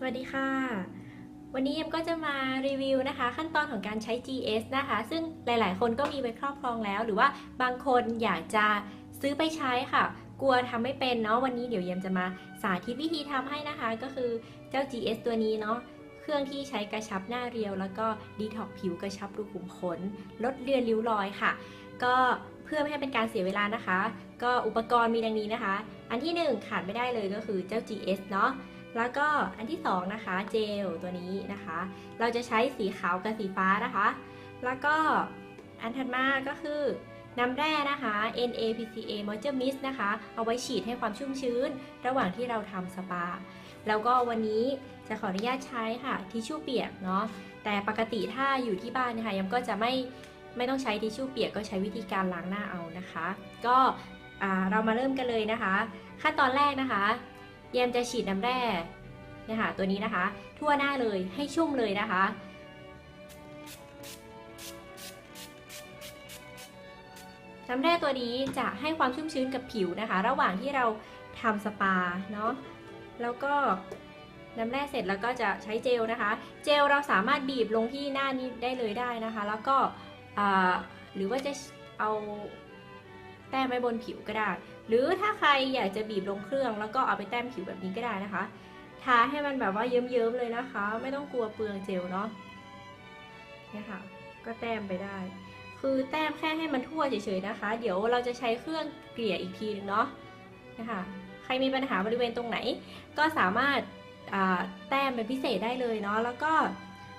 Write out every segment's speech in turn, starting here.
สวัสดีค่ะ วันนี้เอ็มก็จะมารีวิวนะคะ ขั้นตอนของการใช้ GS นะคะ ซึ่งหลายๆ คนก็มีไว้ครอบครองแล้ว หรือว่าบางคนอยากจะซื้อไปใช้ค่ะ กลัวทำไม่เป็นเนาะวันนี้เดี๋ยวเอ็มจะมาสาธิตวิธีทำให้นะคะ ก็คือเจ้า GS ตัวนี้เนาะเครื่องที่ใช้กระชับหน้าเรียว แล้วก็ดีท็อกผิวกระชับรูขุมขนลดเลือนริ้วรอยค่ะ ก็เพื่อไม่ให้เป็นการเสียเวลานะคะ ก็อุปกรณ์มีดังนี้นะคะ อันที่หนึ่งขาดไม่ได้เลยก็คือเจ้า GS เนาะ แล้วก็อันที่สองนะคะเจลตัวนี้นะคะ เราจะใช้สีขาวกับสีฟ้านะคะ แล้วก็อันถัดมาก็คือน้ำแร่นะคะ NAPCA Moisture Mist นะคะ เอาไว้ฉีดให้ความชุ่มชื้น ระหว่างที่เราทำสปา แล้วก็วันนี้จะขออนุญาตใช้ค่ะทิชชู่เปียกเนาะ แต่ปกติถ้าอยู่ที่บ้านนะคะยังก็จะไม่ไม่ต้องใช้ทิชชู่เปียกก็ใช้วิธีการล้างหน้าเอานะคะ ก็อ่าเรามาเริ่มกันเลยนะคะ ขั้นตอนแรกนะคะ เยมจะฉีดน้ำแร่เนี่ยค่ะตัวนี้นะคะ ทั่วหน้าเลยให้ชุ่มเลยนะคะ น้ำแร่ตัวนี้จะให้ความชุ่มชื้นกับผิวนะคะ ระหว่างที่เราทำสปาเนาะแล้วก็น้ำแร่เสร็จแล้วก็จะใช้เจลนะคะ เจลเราสามารถบีบลงที่หน้านี้ได้เลยได้นะคะ แล้วก็หรือว่าจะเอาแต้มไว้บนผิวก็ได้ หรือถ้าใครอยากจะบีบลงเครื่องแล้วก็เอาไปแต้มผิวแบบนี้ก็ได้นะคะ ทาให้มันแบบว่าเยิ้มๆเลยนะคะ ไม่ต้องกลัวเปลืองเจลเนาะเนี่ยค่ะ ก็แต้มไปได้ คือแต้มแค่ให้มันทั่วเฉยๆนะคะ เดี๋ยวเราจะใช้เครื่องเกลี่ยอีกทีนึงเนาะนะคะใครมีปัญหาบริเวณตรงไหน ก็สามารถแต้มเป็นพิเศษได้เลยเนาะแล้วก็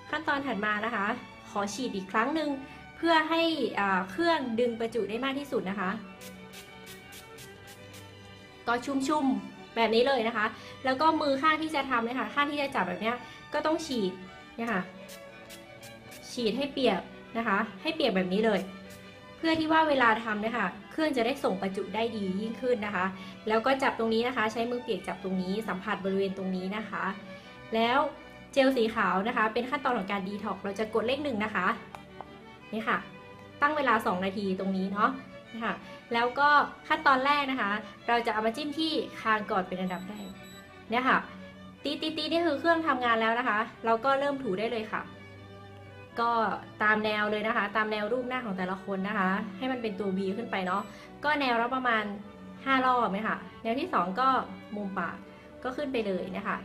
ขั้นตอนถัดมานะคะ ขอฉีดอีกครั้งหนึ่งเพื่อให้เครื่องดึงประจุได้มากที่สุดนะคะ ก็ชุ่มๆแบบนี้เลยนะคะ แล้วก็มือข้างที่จะทำเนี่ยค่ะข้างที่จะจับแบบเนี้ยก็ต้องฉีดเนี่ยค่ะ ฉีดให้เปียกนะคะ ให้เปียกแบบนี้เลย เพื่อที่ว่าเวลาทำเนี่ยค่ะเครื่องจะได้ส่งประจุได้ดียิ่งขึ้นนะคะ แล้วก็จับตรงนี้นะคะ ใช้มือเปียกจับตรงนี้สัมผัสบริเวณตรงนี้นะคะ แล้วเจลสีขาวนะคะ เป็นขั้นตอนของการดีท็อกเราจะกดเลขหนึ่งนะคะนี่ค่ะ ตั้งเวลา 2 นาทีตรงนี้เนาะ นะคะแล้วก็ขั้นตอนแรกนะคะ เราจะเอามาจิ้มที่คางก่อนเป็นอันดับแรกเนี่ยค่ะตีตีตีนี่คือเครื่องทำงานแล้วนะคะ เราก็เริ่มถูได้เลยค่ะ ก็ตามแนวเลยนะคะ ตามแนวรูปหน้าของแต่ละคนนะคะ ให้มันเป็นตัว V ขึ้นไปเนาะก็แนวละประมาณ 5 รอบไหมคะแนวที่ 2 ก็มุมปากก็ขึ้นไปเลยนะคะ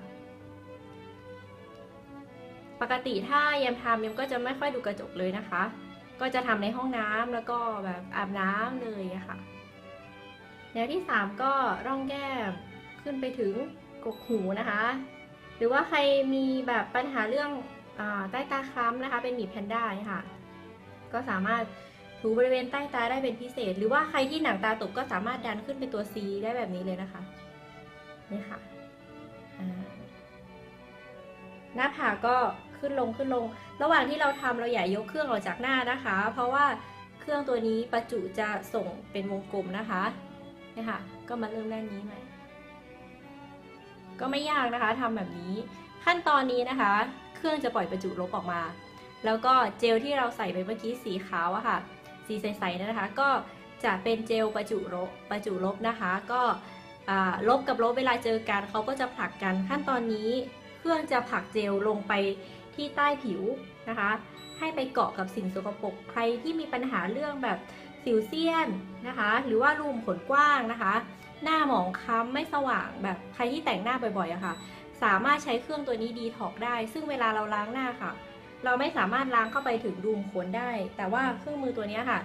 ปกติถ้าเยมทำเยมก็จะไม่ค่อยดูกระจกเลยนะคะ ก็จะทำในห้องน้ำแล้วก็แบบอาบน้ำเลยอะค่ะแนวที่ 3 ก็ร่องแก้มขึ้นไปถึงกกหูนะคะ หรือว่าใครมีแบบปัญหาเรื่องอใต้ตาคล้ำนะคะ เป็นหมีแพนด้าเนี่ยค่ะ ก็สามารถถูบริเวณใต้ตาได้เป็นพิเศษ หรือว่าใครที่หนังตาตกก็สามารถดันขึ้นเป็นตัว C ได้แบบนี้เลยนะคะนี่ค่ะหน้าผากก็ ขึ้นลงขึ้นลง ระหว่างที่เราทำเราอย่ายกเครื่องออกจากหน้านะคะ เพราะว่าเครื่องตัวนี้ประจุจะส่งเป็นวงกลมนะคะนี่ค่ะ ก็มาเริ่มด้านนี้ใหม่ก็ไม่ยากนะคะทำแบบนี้ขั้นตอนนี้นะคะ เครื่องจะปล่อยประจุลบออกมา แล้วก็เจลที่เราใส่ไปเมื่อกี้สีขาวอะค่ะ สีใสๆนะคะ ก็จะเป็นเจลประจุลบประจุลบนะคะ ก็ลบกับลบเวลาเจอกันเขาก็จะผลักกันขั้นตอนนี้ เครื่องจะผลักเจลลงไป ที่ใต้ผิวนะคะ ให้ไปเกาะกับสิ่งสกปรกใครที่มีปัญหาเรื่องแบบสิวเซียนนะคะ หรือว่ารูมขนกว้างนะคะ หน้าหมองคล้ำไม่สว่างแบบใครที่แต่งหน้าบ่อยๆอะค่ะ สามารถใช้เครื่องตัวนี้ดีท็อกได้ ซึ่งเวลาเราล้างหน้าค่ะ เราไม่สามารถล้างเข้าไปถึงรูมขนได้ แต่ว่าเครื่องมือตัวนี้ค่ะ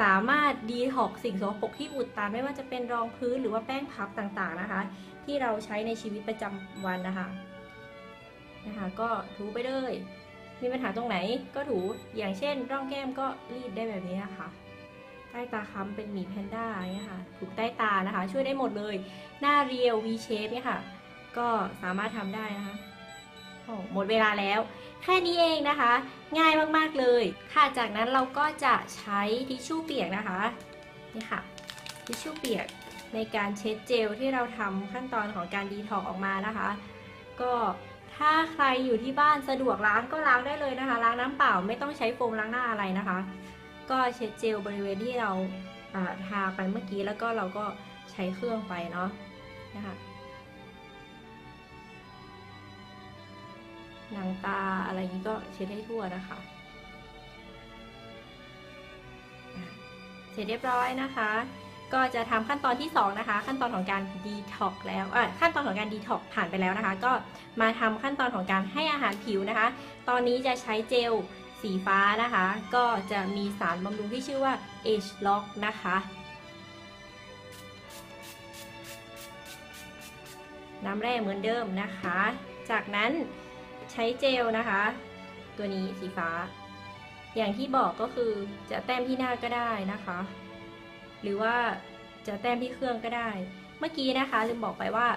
สามารถดีท็อกสิ่งสกปรกที่อุดตันไม่ว่าจะเป็นรองพื้นหรือว่าแป้งพับต่างๆนะคะ ที่เราใช้ในชีวิตประจำวันนะคะ นะคะ ก็ถูไปเลย มีปัญหาตรงไหนก็ถูอย่างเช่น ร่องแก้มก็รีดได้แบบนี้นะคะ ใต้ตาค้ำเป็นหมีแพนด้าอย่างเงี้ยค่ะ ถูกใต้ตานะคะ ช่วยได้หมดเลย หน้าเรียว V shape เนี่ยค่ะ ก็สามารถทำได้นะคะโอ้หมดเวลาแล้ว แค่นี้เองนะคะ ง่ายมากๆเลย ค่ะจากนั้นเราก็จะใช้ทิชชู่เปียกนะคะนี่ค่ะทิชชู่เปียกในการเช็ดเจลที่เราทำขั้นตอนของการดีท็อกออกมานะคะ ก็ ถ้าใครอยู่ที่บ้านสะดวกล้างก็ล้างได้เลยนะคะ ล้างน้ำเปล่าไม่ต้องใช้โฟมล้างหน้าอะไรนะคะ ก็เช็ดเจลบริเวณที่เราทาไปเมื่อกี้แล้วก็เราก็ใช้เครื่องไปเนาะนะคะหนังตาอะไรอย่างนี้ก็เช็ดให้ทั่วนะคะ เสร็จเรียบร้อยนะคะ ก็จะทำขั้นตอนที่ 2 นะคะ ขั้นตอนของการดีท็อกแล้วอะขั้นตอนของการดีท็อกผ่านไปแล้วนะคะ ก็มาทำขั้นตอนของการให้อาหารผิวนะคะ ตอนนี้จะใช้เจลสีฟ้านะคะ ก็จะมีสารบำรุงที่ชื่อว่า Age Lock นะคะน้ำแร่เหมือนเดิมนะคะ จากนั้นใช้เจลนะคะ ตัวนี้สีฟ้า อย่างที่บอกก็คือจะแต้มที่หน้าก็ได้นะคะ หรือว่าจะแต้มที่เครื่องก็ได้ เมื่อกี้นะคะลืมบอกไปว่า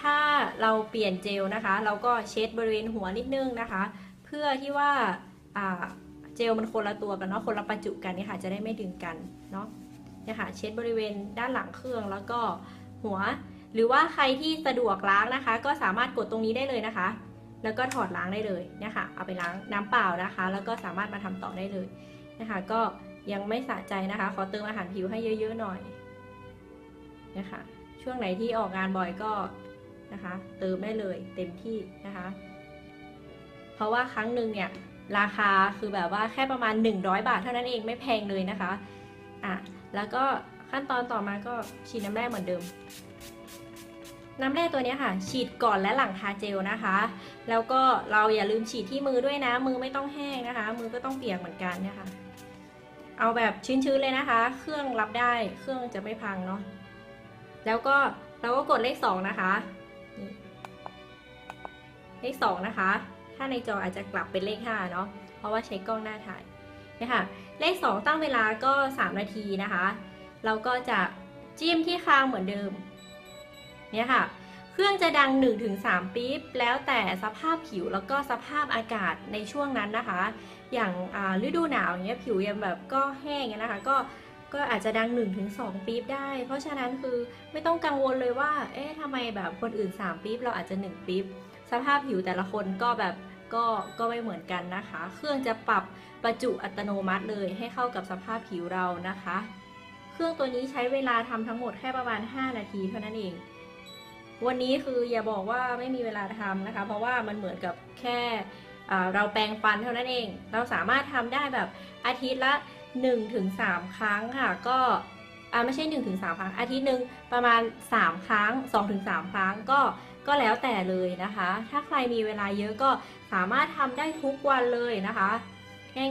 ถ้าเราเปลี่ยนเจลนะคะ เราก็เช็ดบริเวณหัวนิดนึงนะคะ เพื่อที่ว่าเจลมันคนละตัวกันเนาะคนละประจุกันเนี่ยค่ะจะได้ไม่ดึงกันเนาะเนี่ยค่ะเช็ดบริเวณด้านหลังเครื่องแล้วก็หัว หรือว่าใครที่สะดวกล้างนะคะ ก็สามารถกดตรงนี้ได้เลยนะคะ แล้วก็ถอดล้างได้เลยเนี่ยค่ะเอาไปล้างน้ำเปล่านะคะ แล้วก็สามารถมาทำต่อได้เลยนะคะก็ ยังไม่สะใจนะคะ ขอเติมอาหารผิวให้เยอะ ๆ หน่อยนะคะช่วงไหนที่ออกงานบ่อยก็นะคะ เติมได้เลยเต็มที่นะคะ เพราะว่าครั้งหนึ่งเนี่ยราคาคือแบบว่าแค่ประมาณ 100 บาทเท่านั้นเองไม่แพงเลยนะคะอะแล้วก็ขั้นตอนต่อมาก็ฉีดน้ำแร่เหมือนเดิม น้ำแร่ตัวนี้ค่ะ ฉีดก่อนและหลังทาเจลนะคะ แล้วก็เราอย่าลืมฉีดที่มือด้วยนะ มือไม่ต้องแห้งนะคะ มือก็ต้องเปียกเหมือนกันนี่ยค่ะ เอาแบบชื้นๆเลยนะคะ เครื่องรับได้ เครื่องจะไม่พังเนาะ แล้วก็เราก็กดเลขสองนะคะ เลขสองนะคะ ถ้าในจออาจจะกลับเป็นเลขห้าเนาะ เพราะว่าใช้กล้องหน้าถ่ายเนี่ยค่ะเลขสองตั้งเวลาก็ 3 นาทีนะคะ เราก็จะจิ้มที่คางเหมือนเดิม เนี่ยค่ะ ครื่องจะดัง 1-3 ปี๊บ แล้วแต่สภาพผิวแล้วก็สภาพอากาศในช่วงนั้นนะคะ อย่างฤดูหนาวอย่างเงี้ยผิวยังแบบก็แห้งอย่างเงี้ยนะคะ ก็ก็อาจจะดัง 1-2 ปี๊บได้ เพราะฉะนั้นคือไม่ต้องกังวลเลยว่า เอ๊ะทำไมแบบคนอื่น 3 ปี๊บ เราอาจจะ 1 ปี๊บ สภาพผิวแต่ละคนก็แบบก็ก็ไม่เหมือนกันนะคะ เครื่องจะปรับประจุอัตโนมัติเลยให้เข้ากับสภาพผิวเรานะคะ เครื่องตัวนี้ใช้เวลาทำทั้งหมดแค่ประมาณ 5 นาทีเท่านั้นเอง วันนี้คืออย่าบอกว่าไม่มีเวลาทำนะคะ เพราะว่ามันเหมือนกับแค่เราแปรงฟันเท่านั้นเอง เราสามารถทำได้แบบอาทิตย์ละ 1-3 ครั้งค่ะ ก็ไม่ใช่ 1-3 ครั้ง อาทิตย์หนึ่งประมาณ 3 ครั้ง 2-3 ครั้งก็ก็แล้วแต่เลยนะคะ ถ้าใครมีเวลาเยอะก็สามารถทำได้ทุกวันเลยนะคะ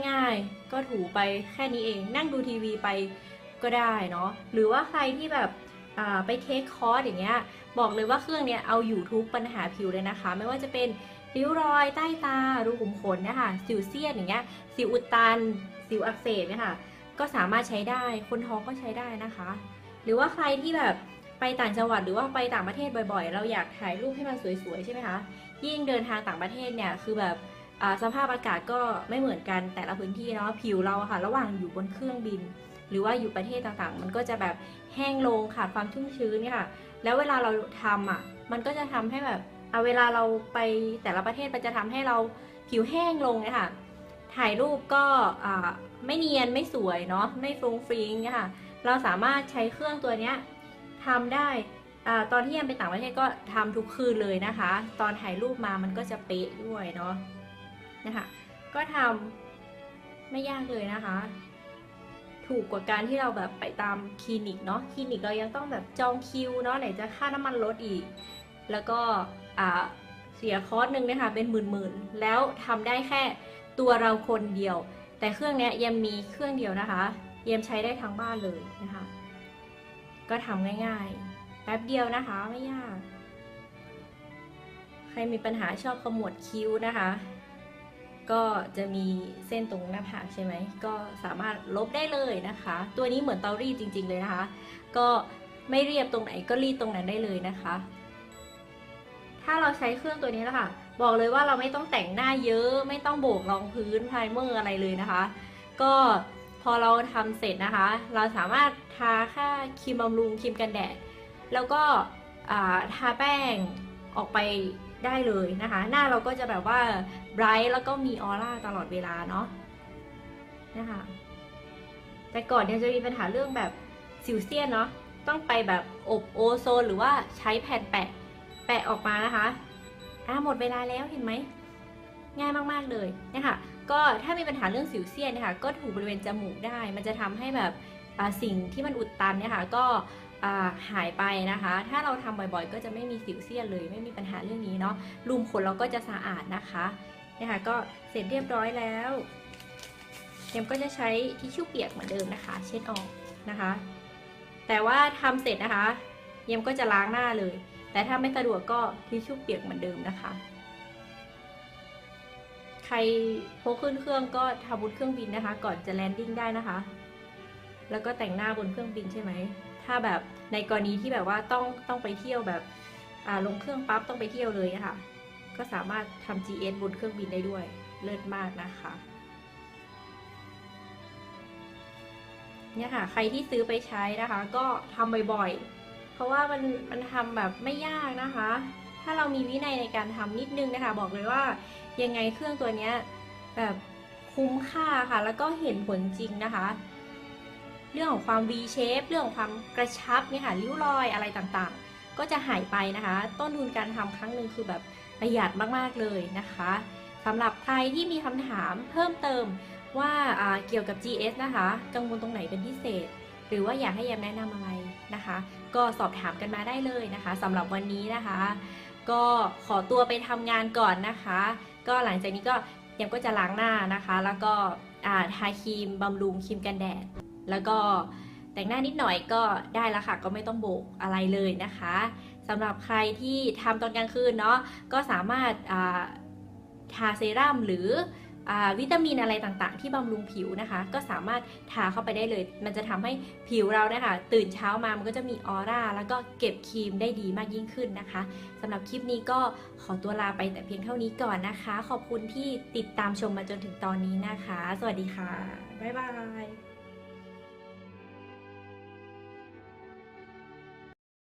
ง่ายๆก็ถูไปแค่นี้เอง นั่งดูทีวีไปก็ได้เนาะหรือว่าใครที่แบบ ไปเทคคอร์สอย่างเงี้ยบอกเลยว่าเครื่องเนี้ยเอาอยู่ทุกปัญหาผิวเลยนะคะ ไม่ว่าจะเป็นริ้วรอยใต้ตารูขุมขนนะคะสิวเซียนอย่างเงี้ยสิวอุดตัน สิวอักเสบเนี่ยค่ะก็สามารถใช้ได้คนท้องก็ใช้ได้นะคะ หรือว่าใครที่แบบไปต่างจังหวัดหรือว่าไปต่างประเทศบ่อยๆ เราอยากถ่ายรูปให้มันสวยๆใช่ไหมคะยิ่งเดินทางต่างประเทศเนี่ยคือแบบ สภาพอากาศก็ไม่เหมือนกันแต่ละพื้นที่เนาะผิวเราอะค่ะ ระหว่างอยู่บนเครื่องบิน หรือว่าอยู่ประเทศต่างๆ มันก็จะแบบแห้งลงขาดความชุ่มชื้นเนี่ยค่ะ แล้วเวลาเราทำอะมันก็จะทำให้แบบเอาเวลาเราไปแต่ละประเทศมันจะทำให้เราผิวแห้งลงเนี่ยค่ะถ่ายรูปก็ไม่เนียนไม่สวยเนาะไม่ฟรุ้งฟริ้งค่ะเราสามารถใช้เครื่องตัวเนี้ยทำได้อตอนที่ยังไปต่างประเทศก็ทำทุกคืนเลยนะคะ ตอนถ่ายรูปมามันก็จะเป๊ะด้วยเนาะ นะคะ ก็ทำไม่ยากเลยนะคะ ถูกกว่าการที่เราแบบไปตามคลินิกเนาะคลินิกเรายังต้องแบบจองคิวเนาะไหนจะค่าน้ำมันลดอีก แล้วก็อ่าเสียคอร์สหนึ่งเนะคะเป็นหมื่นๆแล้วทำได้แค่ตัวเราคนเดียว แต่เครื่องนี้ยยังมีเครื่องเดียวนะคะเยมใช้ได้ทั้งบ้านเลยนะคะ ก็ทำง่ายๆ แป๊บเดียวนะคะไม่ยาก ใครมีปัญหาชอบขมวดคิ้วนะคะ ก็จะมีเส้นตรงหน้าผากใช่ไหมก็สามารถลบได้เลยนะคะ ตัวนี้เหมือนเตารีดจริง ๆเลยนะคะ ก็ไม่เรียบตรงไหนก็รีดตรงนั้นได้เลยนะคะ ถ้าเราใช้เครื่องตัวนี้นะคะบอกเลยว่าเราไม่ต้องแต่งหน้าเยอะ ไม่ต้องโบกรองพื้นไพรเมอร์อะไรเลยนะคะ ก็พอเราทำเสร็จนะคะ เราสามารถทาค่าครีมบำรุงครีมกันแดด แล้วก็ทาแป้งออกไป ได้เลยนะคะ หน้าเราก็จะแบบว่าไบรท์แล้วก็มีออร่าตลอดเวลาเนาะนะคะแต่ก่อนเนี่ยจะมีปัญหาเรื่องแบบสิวเซียนเนาะต้องไปแบบอบโอโซนหรือว่าใช้แผ่นแปะแปะออกมานะคะอะหมดเวลาแล้วเห็นไหมง่ายมากๆเลยนะคะก็ถ้ามีปัญหาเรื่องสิวเซียนนะคะก็ถูบริเวณจมูกได้ มันจะทำให้แบบสิ่งที่มันอุดตันเนี่ยค่ะก็ หายไปนะคะ ถ้าเราทำบ่อยๆ ก็จะไม่มีสิวเซียนเลย ไม่มีปัญหาเรื่องนี้เนาะรูมขนเราก็จะสะอาดนะคะเนี่ยค่ะก็เสร็จเรียบร้อยแล้วเอ็มก็จะใช้ทิชชู่เปียกเหมือนเดิมนะคะ เช็ดออกนะคะ แต่ว่าทำเสร็จนะคะเยมก็จะล้างหน้าเลย แต่ถ้าไม่สะดวกก็ทิชชู่เปียกเหมือนเดิมนะคะ ใครพกขึ้นเครื่องก็ทำบนเครื่องบินนะคะ ก่อนจะแลนดิ้งได้นะคะ แล้วก็แต่งหน้าบนเครื่องบินใช่ไหม ถ้าแบบในกรณีที่แบบว่าต้องต้องไปเที่ยวแบบลงเครื่องปั๊บต้องไปเที่ยวเลยนะคะก็สามารถทำ GS บนเครื่องบินได้ด้วยเลิศมากนะคะเนี่ยค่ะ ใครที่ซื้อไปใช้นะคะ ก็ทำบ่อยๆ เพราะว่ามันมันทำแบบไม่ยากนะคะ ถ้าเรามีวินัยในการทำนิดนึงนะคะ บอกเลยว่ายังไงเครื่องตัวเนี้ยแบบคุ้มค่าค่ะ แล้วก็เห็นผลจริงนะคะ เรื่องของความ V shape เรื่องของความกระชับเนี่ยค่ะริ้วรอยอะไรต่างๆ ก็จะหายไปนะคะ ต้นทุนการทำครั้งหนึ่งคือแบบประหยัดมากๆเลยนะคะสำหรับใครที่มีคำถามเพิ่มเติมว่าเกี่ยวกับ GS นะคะ กังวลตรงไหนเป็นพิเศษ หรือว่าอยากให้แยมแนะนำอะไรนะคะ ก็สอบถามกันมาได้เลยนะคะสำหรับวันนี้นะคะ ก็ขอตัวไปทำงานก่อนนะคะ ก็หลังจากนี้ก็แยมก็จะล้างหน้านะคะ แล้วก็ทาครีมบำรุงครีมกันแดด แล้วก็แต่งหน้านิดหน่อยก็ได้แล้วค่ะ ก็ไม่ต้องโบกอะไรเลยนะคะสำหรับใครที่ทำตอนกลางคืนเนาะก็สามารถทาเซรั่มหรืออวิตามินอะไรต่างๆ ที่บำรุงผิวนะคะ ก็สามารถทาเข้าไปได้เลย มันจะทำให้ผิวเรานี่ยค่ะตื่นเช้ามามันก็จะมีออร่าแล้วก็เก็บครีมได้ดีมากยิ่งขึ้นนะคะสำหรับคลิปนี้ก็ขอตัวลาไปแต่เพียงเท่านี้ก่อนนะคะ ขอบคุณที่ติดตามชมมาจนถึงตอนนี้นะคะ สวัสดีค่ะ บ๊ายบาย